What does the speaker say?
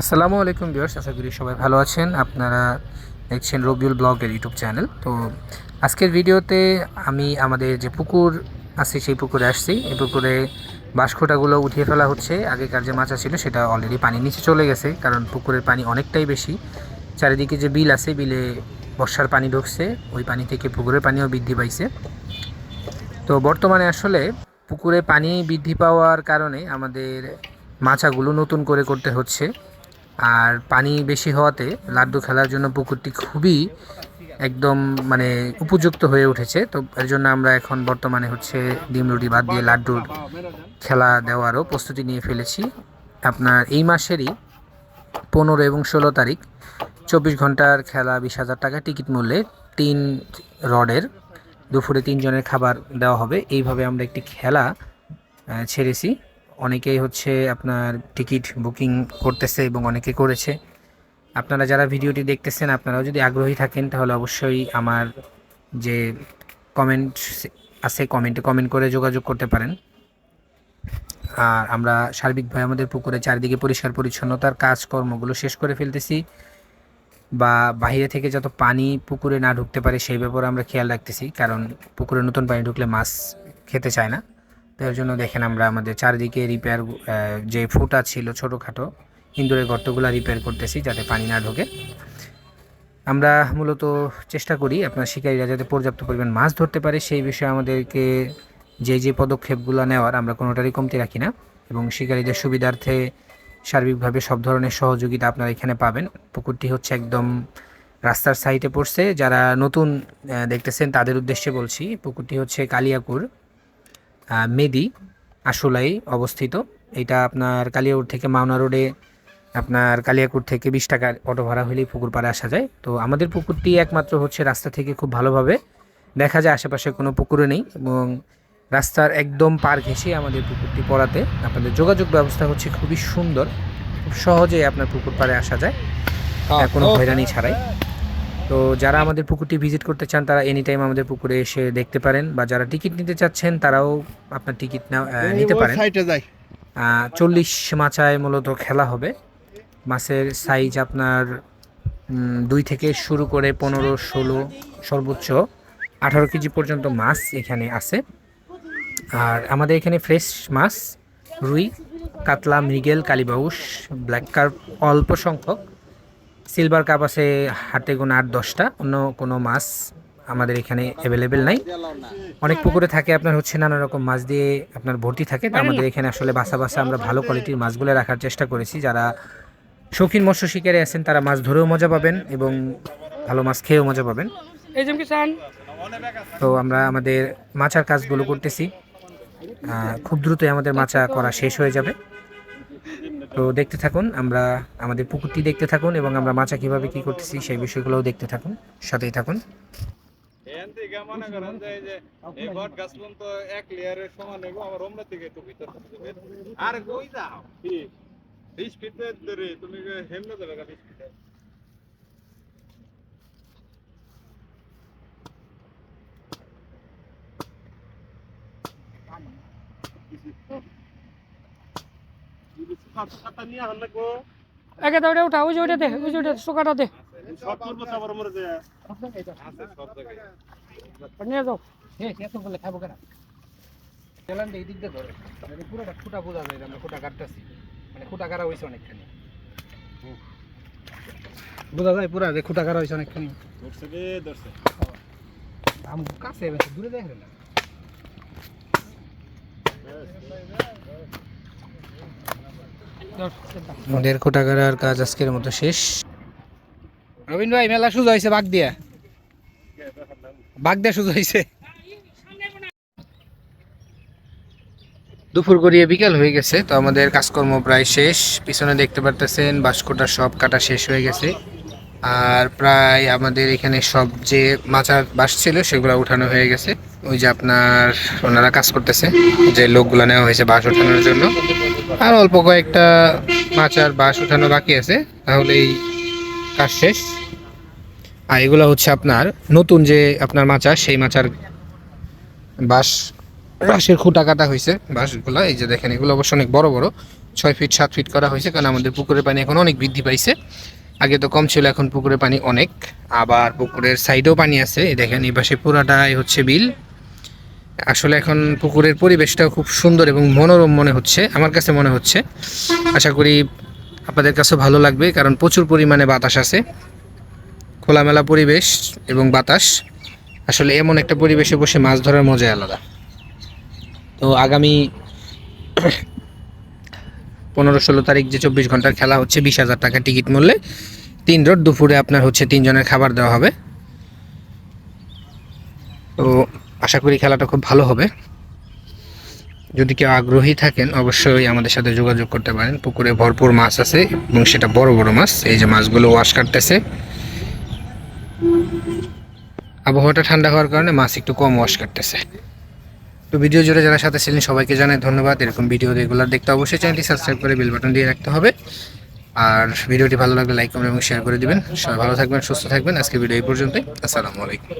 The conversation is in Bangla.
আসসালামু আলাইকুম ভিউয়ার্স, আশা করি সবাই ভালো আছেন। আপনারা দেখছেন রবিউল ব্লগের ইউটিউব চ্যানেল। তো আজকের ভিডিওতে আমি আমাদের যে পুকুর আছে, সেই পুকুরে আসছি। এই পুকুরে বাঁশখোটাগুলো উঠিয়ে ফেলা হচ্ছে। আগেকার যে মাছা ছিল, সেটা অলরেডি পানির নিচে চলে গেছে, কারণ পুকুরের পানি অনেকটাই বেশি। চারিদিকে যে বিল আছে, বিলে বর্ষার পানি ঢুকছে। ওই পানি থেকে পুকুরের পানিও বৃদ্ধি পাইছে। তো বর্তমানে আসলে পুকুরে পানি বৃদ্ধি পাওয়ার কারণে আমাদের মাছাগুলো নতুন করে করতে হচ্ছে। আর পানি বেশি হওয়াতে লাড্ডু খেলার জন্য পুকুরটি খুবই একদম মানে উপযুক্ত হয়ে উঠেছে। তো এর জন্য আমরা এখন বর্তমানে হচ্ছে ডিম রুটি বাদ দিয়ে লাড্ডুর খেলা দেওয়ারও প্রস্তুতি নিয়ে ফেলেছি। আপনার এই মাসেরই পনেরো এবং ষোলো তারিখ চব্বিশ ঘণ্টার খেলা বিশ হাজার টাকা টিকিট মূল্যে তিন রডের দুপুরে তিনজনের খাবার দেওয়া হবে। এইভাবে আমরা একটি খেলা ছেড়েছি। অনেকেই হচ্ছে আপনার টিকিট বুকিং করতেছে এবং অনেকে করেছে। আপনারা যারা ভিডিওটি দেখতেছেন, আপনারাও যদি আগ্রহী থাকেন, তাহলে অবশ্যই আমার যে কমেন্ট আছে কমেন্টে কমেন্ট করে যোগাযোগ করতে পারেন। আর আমরা সার্বিকভাবে আমাদের পুকুরে চারিদিকে পরিষ্কার পরিচ্ছন্নতার কাজকর্মগুলো শেষ করে ফেলতেছি বা বাইরে থেকে যত পানি পুকুরে না ঢুকতে পারে, সেই ব্যাপারে আমরা খেয়াল রাখতেছি, কারণ পুকুরে নতুন পানি ঢুকলে মাছ খেতে চায় না। তো এর জন্য দেখেন আমরা আমাদের চারিদিকে রিপেয়ার যে ফুটা ছিল ছোটোখাটো, ইন্দুরের গর্তগুলো রিপেয়ার করতেছি যাতে পানি না ঢোকে। আমরা মূলত চেষ্টা করি আপনার শিকারীরা যাতে পর্যাপ্ত পরিমাণ মাছ ধরতে পারে, সেই বিষয়ে আমাদেরকে যে যে পদক্ষেপগুলো নেওয়ার আমরা কোনোটারই কমতি রাখি না। এবং শিকারীদের সুবিধার্থে সার্বিকভাবে সব ধরনের সহযোগিতা আপনারা এখানে পাবেন। পুকুরটি হচ্ছে একদম রাস্তার সাইডে পড়ছে। যারা নতুন দেখতেছেন তাদের উদ্দেশ্যে বলছি, পুকুরটি হচ্ছে কালিয়াকুর। মেদি আশুলাই অবস্থিত। এটা আপনার কালিয়াকুর থেকে মাওনা রোডে আপনার কালিয়াকুর থেকে বিশ টাকার অটো ভাড়া হলেই পুকুর পাড়ে আসা যায়। তো আমাদের পুকুরটি একমাত্র হচ্ছে রাস্তা থেকে খুব ভালোভাবে দেখা যায় আশেপাশে কোনো পুকুরে নেই এবং রাস্তার একদম পার ঘেঁষে আমাদের পুকুরটি পড়াতে আপনাদের যোগাযোগ ব্যবস্থা হচ্ছে খুবই সুন্দর। খুব সহজেই আপনার পুকুর পাড়ে আসা যায়। কোনো হয়রানি ছাড়াই। তো যারা আমাদের পুকুরটি ভিজিট করতে চান তারা এনি টাইম আমাদের পুকুরে এসে দেখতে পারেন বা যারা টিকিট নিতে চাচ্ছেন তারাও আপনার টিকিট নিতে পারেন। চল্লিশ মাচায় মূলত খেলা হবে। মাছের সাইজ আপনার দুই থেকে শুরু করে পনেরো ষোলো সর্বোচ্চ। আঠারো কেজি পর্যন্ত মাছ এখানে আছে। আর আমাদের এখানে ফ্রেশ মাছ রুই কাতলা মৃগেল কালীবাউস ব্ল্যাক কার্প অল্প সংখ্যক। সিলভার কাপ আছে হাতে গোনা আট দশটা। অন্য কোনো মাছ আমাদের এখানে অ্যাভেলেবেল নাই। অনেক পুকুরে থাকে আপনার হচ্ছে নানা রকম মাছ দিয়ে আপনার ভর্তি থাকে। তো আমাদের এখানে আসলে বাসা বাসা আমরা ভালো কোয়ালিটির মাছগুলো রাখার চেষ্টা করেছি। যারা শৌখিন মৎস্য শিকারী আছেন তারা মাছ ধরেও মজা পাবেন এবং ভালো মাছ খেয়েও মজা পাবেন। তো আমরা আমাদের মাচার কাজগুলো করতেছি। খুব দ্রুতই আমাদের মাচা করা শেষ হয়ে যাবে। তো দেখতে থাকুন, আমরা আমাদের পুকুরটি দেখতে থাকুন এবং আমরা মাচা কীভাবে কি করতেছি সেই বিষয়গুলোও দেখতে থাকুন, সাথেই থাকুন। এখান পর্যন্ত এক লেয়ারের সমান থেকে আর তুমি বিশ ফিটে একে তো ওটা ওই যে দে ওই যে শোকাটা দে। মানে মানে দূরে দেখে আমাদের খুঁটা কাটার কাজ আজকের মতো শেষ। রবীন্দ্র ভাই, মেলা সুযোগ হয়েছে বাঘ দিয়া। বাঘ দিয়া সুযোগ হয়েছে দুপুর গড়িয়ে বিকাল হয়ে গেছে, তো আমাদের কাজকর্ম প্রায় শেষ। পিছনে দেখতে পারতেছেন বাস্কটা সব কাটা শেষ হয়ে গেছে। আর প্রায় আমাদের এখানে সব যে মাচার বাস ছিল, সেগুলো উঠানো হয়ে গেছে। ওই যে আপনার ওনারা কাজ করতেছে, যে লোকগুলো নেওয়া হয়েছে বাস ওঠানোর জন্য। আর অল্প কয়েকটা মাছ আর বাঁশ উঠানো বাকি আছে। তাহলেই কাজ শেষ। আর এগুলো হচ্ছে আপনার নতুন যে আপনার মাচা সেই মাচার বাঁশ, বাঁশের খুঁটা কাটা হয়েছে। বাঁশগুলো, এই যে দেখেন, এগুলো অবশ্য অনেক বড় বড়, ছয় ফিট সাত ফিট করা হয়েছে, কারণ আমাদের পুকুরের পানি এখন অনেক বৃদ্ধি পাইছে। আগে তো কম ছিল, এখন পুকুরের পানি অনেক। আবার পুকুরের সাইডেও পানি আছে। এই দেখেন, এই পাশে পুরাটাই হচ্ছে বিল। আসলে এখন পুকুরের পরিবেশটাও খুব সুন্দর এবং মনোরম মনে হচ্ছে, আমার কাছে মনে হচ্ছে। আশা করি আপনাদের কাছেও ভালো লাগবে, কারণ প্রচুর পরিমাণে বাতাস আছে। খোলামেলা পরিবেশ এবং বাতাস, আসলে এমন একটা পরিবেশে বসে মাছ ধরার মজাই আলাদা। তো আগামী পনেরো ষোলো তারিখ যে চব্বিশ ঘণ্টার খেলা হচ্ছে, বিশ হাজার টাকা টিকিট মূল্যে। তিন রোড দুপুরে আপনার হচ্ছে তিনজনের খাবার দেওয়া হবে। তো আশা করি খেলাটা খুব ভালো হবে। যদি কেউ আগ্রহী থাকেন, অবশ্যই আমাদের সাথে যোগাযোগ করতে পারেন। পুকুরে ভরপুর মাছ আছে এবং সেটা বড় বড় মাছ। এই যে মাছগুলো ওয়াশ কাটতেছে। আবহাওয়াটা ঠান্ডা হওয়ার কারণে মাছ একটু কম ওয়াশ কাটতেছে। তো ভিডিও জুড়ে যারা সাথে ছিলেন, সবাইকে জানাই ধন্যবাদ। এরকম ভিডিও রেগুলার দেখতে অবশ্যই চ্যানেলটি সাবস্ক্রাইব করে বেল বাটন দিয়ে রাখতে হবে। আর ভিডিওটি ভালো লাগলে লাইক, কমেন্ট এবং শেয়ার করে দিবেন। সবাই ভালো থাকবেন, সুস্থ থাকবেন। আজকে ভিডিও এই পর্যন্তই। আসসালামু আলাইকুম।